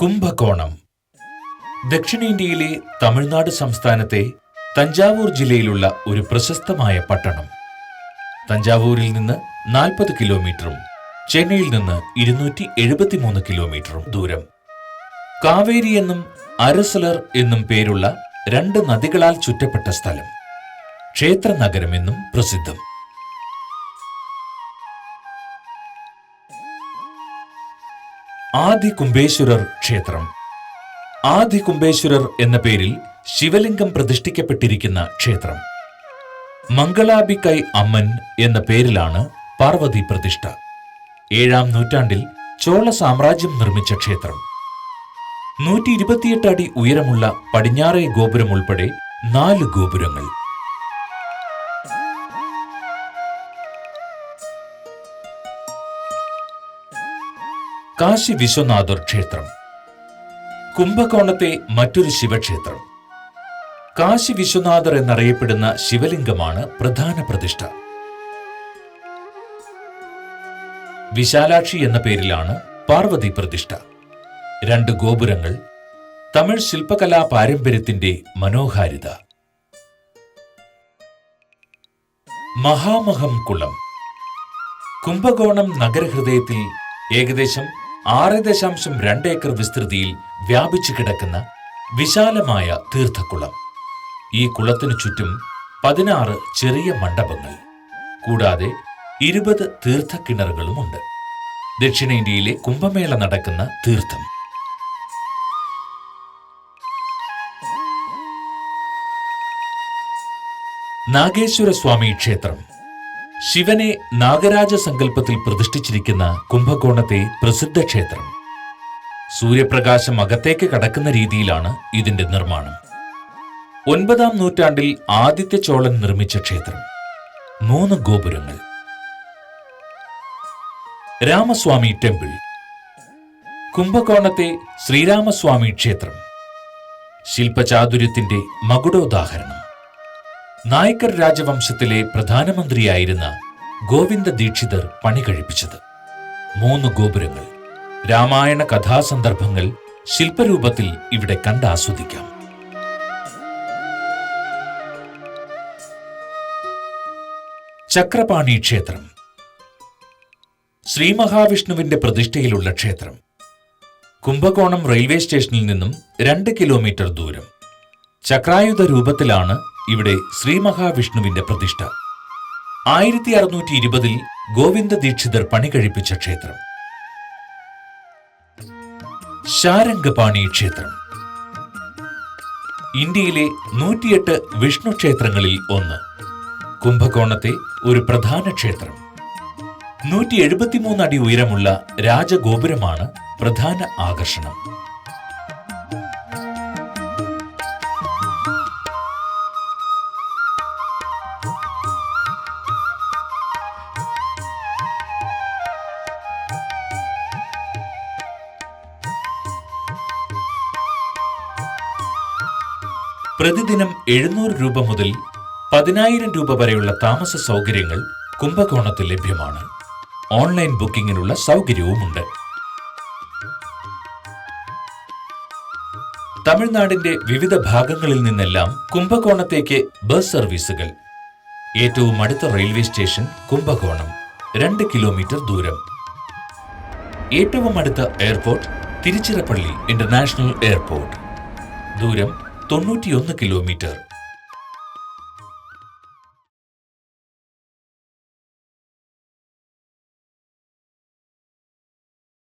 കുംഭകോണം. ദക്ഷിണേന്ത്യയിലെ തമിഴ്നാട് സംസ്ഥാനത്തെ തഞ്ചാവൂർ ജില്ലയിലുള്ള ഒരു പ്രശസ്തമായ പട്ടണം. തഞ്ചാവൂരിൽ നിന്ന് നാൽപ്പത് കിലോമീറ്ററും ചെന്നൈയിൽ നിന്ന് ഇരുന്നൂറ്റി എഴുപത്തിമൂന്ന് കിലോമീറ്ററും ദൂരം. കാവേരി എന്നും അരസലർ എന്നും പേരുള്ള രണ്ട് നദികളാൽ ചുറ്റപ്പെട്ട സ്ഥലം. ക്ഷേത്ര നഗരമെന്നും പ്രസിദ്ധം. ആദി കുംഭേശ്വരർ ക്ഷേത്രം. ആദി കുംഭേശ്വരർ എന്ന പേരിൽ ശിവലിംഗം പ്രതിഷ്ഠിക്കപ്പെട്ടിരിക്കുന്ന ക്ഷേത്രം. മംഗളാബിക്കൈ അമ്മൻ എന്ന പേരിലാണ് പാർവതി പ്രതിഷ്ഠ. ഏഴാം നൂറ്റാണ്ടിൽ ചോള സാമ്രാജ്യം നിർമ്മിച്ച ക്ഷേത്രം. നൂറ്റി ഇരുപത്തിയെട്ട് അടി ഉയരമുള്ള പടിഞ്ഞാറേ ഗോപുരം ഉൾപ്പെടെ നാല് ഗോപുരങ്ങൾ. കാശി വിശ്വനാഥർ ക്ഷേത്രം. കുംഭകോണത്തെ മറ്റൊരു ശിവക്ഷേത്രം. കാശി വിശ്വനാഥർ എന്നറിയപ്പെടുന്ന ശിവലിംഗമാണ് പ്രധാന പ്രതിഷ്ഠ. വിശാലാക്ഷി എന്ന പേരിലാണ് പാർവതി പ്രതിഷ്ഠ. രണ്ട് ഗോപുരങ്ങൾ തമിഴ് ശില്പകലാ പാരമ്പര്യത്തിന്റെ മനോഹാരിത. മഹാമഹം കുളം. കുംഭകോണം നഗരഹൃദയത്തിൽ ഏകദേശം ആറ് ദശാംശം രണ്ട് ഏക്കർ വിസ്തൃതിയിൽ വ്യാപിച്ചു കിടക്കുന്ന വിശാലമായ തീർത്ഥക്കുളം. ഈ കുളത്തിനു ചുറ്റും പതിനാറ് ചെറിയ മണ്ഡപങ്ങൾ. കൂടാതെ ഇരുപത് തീർത്ഥക്കിണറുകളുമുണ്ട്. ദക്ഷിണേന്ത്യയിലെ കുംഭമേള നടക്കുന്ന തീർത്ഥം. നാഗേശ്വര സ്വാമി ക്ഷേത്രം. ശിവനെ നാഗരാജ സങ്കല്പത്തിൽ പ്രതിഷ്ഠിച്ചിരിക്കുന്ന കുംഭകോണത്തെ പ്രസിദ്ധ ക്ഷേത്രം. സൂര്യപ്രകാശം അകത്തേക്ക് കടക്കുന്ന രീതിയിലാണ് ഇതിന്റെ നിർമ്മാണം. ഒൻപതാം നൂറ്റാണ്ടിൽ ആദിത്യ ചോളൻ നിർമ്മിച്ച ക്ഷേത്രം. മൂന്ന് ഗോപുരങ്ങൾ. രാമസ്വാമി ടെമ്പിൾ. കുംഭകോണത്തെ ശ്രീരാമസ്വാമി ക്ഷേത്രം. ശില്പചാതുര്യത്തിന്റെ മകുടോദാഹരണം. നായ്ക്കർ രാജവംശത്തിലെ പ്രധാനമന്ത്രിയായിരുന്ന ഗോവിന്ദ ദീക്ഷിതർ പണി കഴിപ്പിച്ചത്. മൂന്ന് ഗോപുരങ്ങൾ രാമായണ കഥാസന്ദർഭങ്ങൾ ശില്പരൂപത്തിൽ ഇവിടെ കണ്ടാസ്വദിക്കാം. ചക്രപാണി ക്ഷേത്രം ശ്രീ മഹാവിഷ്ണുവിന്റെ പ്രതിഷ്ഠയിലുള്ള ക്ഷേത്രം കുംഭകോണം റെയിൽവേ സ്റ്റേഷനിൽ നിന്നും രണ്ട് കിലോമീറ്റർ ദൂരം ചക്രായുധ രൂപത്തിലാണ് ഇവിടെ ശ്രീ മഹാവിഷ്ണുവിന്റെ പ്രതിഷ്ഠ. ആയിരത്തി അറുന്നൂറ്റി ഇരുപതിൽ ഗോവിന്ദ ദീക്ഷിതർ പണി കഴിപ്പിച്ച ക്ഷേത്രം. ശാരംഗപാണി ക്ഷേത്രം. ഇന്ത്യയിലെ നൂറ്റിയെട്ട് വിഷ്ണു ക്ഷേത്രങ്ങളിൽ ഒന്ന്. കുംഭകോണത്തെ ഒരു പ്രധാന ക്ഷേത്രം. നൂറ്റി എഴുപത്തിമൂന്ന് അടി ഉയരമുള്ള രാജഗോപുരമാണ് പ്രധാന ആകർഷണം. പ്രതിദിനം എഴുന്നൂറ് രൂപ മുതൽ പതിനായിരം രൂപ വരെയുള്ള താമസ സൗകര്യങ്ങൾ കുംഭകോണത്തിൽ ലഭ്യമാണ്. ഓൺലൈൻ ബുക്കിംഗിനുള്ള സൗകര്യവുമുണ്ട്. തമിഴ്നാടിന്റെ വിവിധ ഭാഗങ്ങളിൽ നിന്നെല്ലാം കുംഭകോണത്തേക്ക് ബസ് സർവീസുകൾ. ഏറ്റവും അടുത്ത റെയിൽവേ സ്റ്റേഷൻ കുംഭകോണം രണ്ട് കിലോമീറ്റർ ദൂരം. ഏറ്റവും അടുത്ത എയർപോർട്ട് തിരുച്ചിറപ്പള്ളി ഇന്റർനാഷണൽ എയർപോർട്ട്. ദൂരം തൊണ്ണൂറ്റിയൊന്ന് കിലോമീറ്റർ.